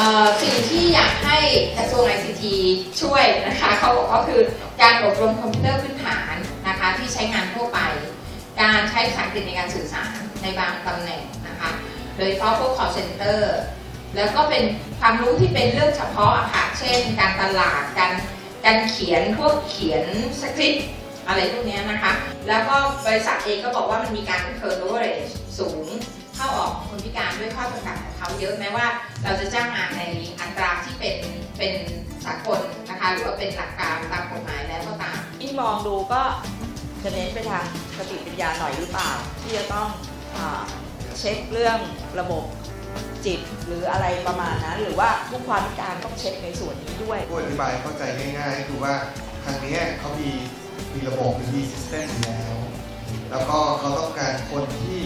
่สิ่งที่อยากให้กระทรวง ICT ช่วยนะคะเขาบอกก็คือการอบรมคอมพิวเตอร์พื้นฐานนะคะที่ใช้งานทั่วไป การใช้ภาษาอังกฤษในการสื่อสารในบางตำแหน่งนะคะโดยเฉพาะพวก call center แล้วก็เป็นความรู้ที่เป็นเรื่องเฉพาะอะค่ะเช่น การตลาดการการเขียนพวกเขียนสคริปต์อะไรพวกเนี้ยนะคะ แล้วก็บริษัทเองก็บอกว่ามันมีการ turnover rate สูง เข้าออกคนพิการด้วยข้อจำกัดของเขาเยอะแม้ว่า เราจะจ้างงานในอัตราที่เป็นเป็นสากลนะคะหรือว่าเป็นหลักการตามกฎหมายแล้วก็ตามที่มองดูก็จะเน้นไปทางสติปัญญาหน่อยหรือเปล่า ที่จะต้องอเช็คเรื่องระบบจิตหรืออะไรประมาณนั้น หรือว่าผู้ความพิการต้องเช็คในส่วนนี้ด้วยผู้อธิบายเข้าใจง่ายๆคือว่าทางนี้เขามีมีระบบมีซิสเต็มอยู่แล้ว แล้วก็เขาต้องการคนที่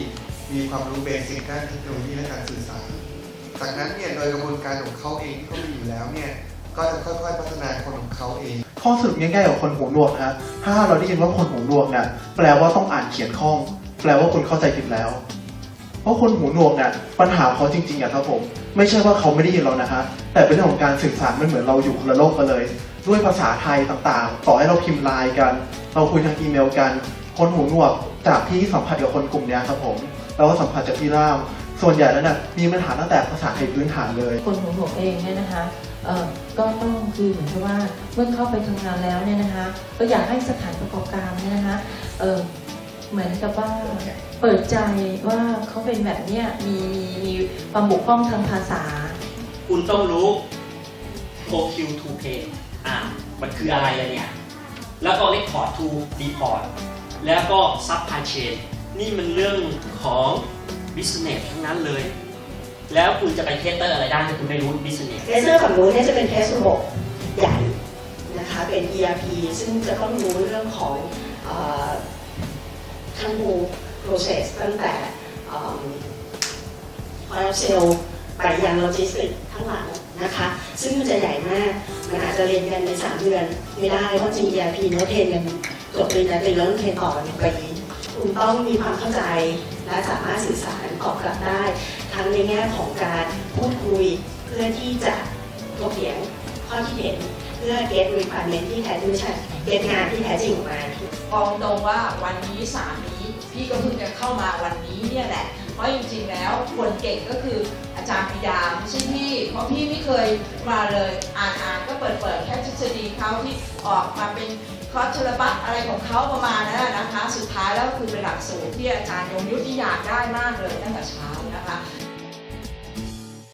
มีความรู้เบสิกด้านเทคโนโลยีและการสื่อสาร จากนั้นเนี่ยโดยกระบวนการของเขาเองที่เขามีอยู่แล้วเนี่ยก็จะค่อยๆ พัฒนาคนของเขาเอง ข้อสรุปง่ายๆของคนหูหนวกนะฮะถ้าเราได้ยินว่าคนหูหนวกเนี่ยแปลว่าต้องอ่านเขียนคล่อง แปลว่าคุณเข้าใจผิดแล้ว เพราะคนหูหนวกเนี่ยปัญหาเขาจริงๆอะครับผม ไม่ใช่ว่าเขาไม่ได้ยินเรานะฮะแต่เป็นเรื่องของการสื่อสารมันเหมือนเราอยู่คนละโลกกันเลย ด้วยภาษาไทยต่างๆ ต่อให้เราพิมพ์ไลน์กัน เราคุยทางอีเมลกัน คนหูหนวกจากที่สัมผัสกับคนกลุ่มเนี้ยครับผม เราก็สัมผัสจากพี่ล่าม ส่วนใหญ่แล้วเนี่ยมีปัญหาตั้งแต่ภาษาไทยพื้นฐานเลย คนหูหนวกเองเนี่ยนะคะเอ่อก็ต้องคือเหมือนกับว่าเมื่อเข้าไปทำงานแล้วเนี่ยนะคะก็อยากให้สถานประกอบการเนี่ยนะคะเอ่อเหมือนกับว่าเปิดใจว่าเขาเป็นแบบเนี้ยมีมีความบกพร่องทางภาษา คุณต้องรู้ OQ to pay อ่า มันคืออะไรอะเนี่ย แล้วก็ record to report แล้วก็ supply chain นี่มันเรื่องของ business ทั้งนั้นเลย แล้วคุณจะไปเทสเตอร์อะไรได้ถ้าคุณไม่รู้ business เทสเตอร์ฝั่งนู้นเนี่ยจะเป็นเทสระบบใหญ่นะคะเป็น ERP ซึ่งจะต้องรู้เรื่องของอทั้ง whole process ตั้งแต่เอิ่ม oil sale ไปยังโลจิสติกทั้งหลังนะคะ ซึ่งมันจะใหญ่มาก มันอาจจะเรียนกันใน 3 เดือน ไม่ได้เพราะจริง ERP เนื้อเทรนกันจบปริญญาตรีแล้วต้องเทรนต่อหนึ่งปี คุณต้องมีความเข้าใจและสามารถสื่อสารตอบกลับได้ ทั้งในแง่ของการพูดคุยเพื่อที่จะถกเถียงข้อคิดเห็นเพื่อ get requirement ที่แท้จริงไม่ใช่ get งานที่แท้จริงออกมาบอกตรงว่าวันนี้สามนี้พี่ก็เพิ่งจะเข้ามาวันนี้เนี่ยแหละเพราะจริงๆแล้วคนเก่งก็คือ อาจารย์พิยาไม่ใช่พี่เพราะพี่ไม่เคยมาเลยอ่านอ่านก็เปิดเปิดแค่ทฤษฎีเขาที่ออกมาเป็นคอร์สชลบัตอะไรของเขาประมาณนั้นนะคะ สุดท้ายแล้วคือเป็นหลักสูตรที่อาจารย์ยงยุทธที่อยากได้มากเลยตั้งแต่เช้านะคะ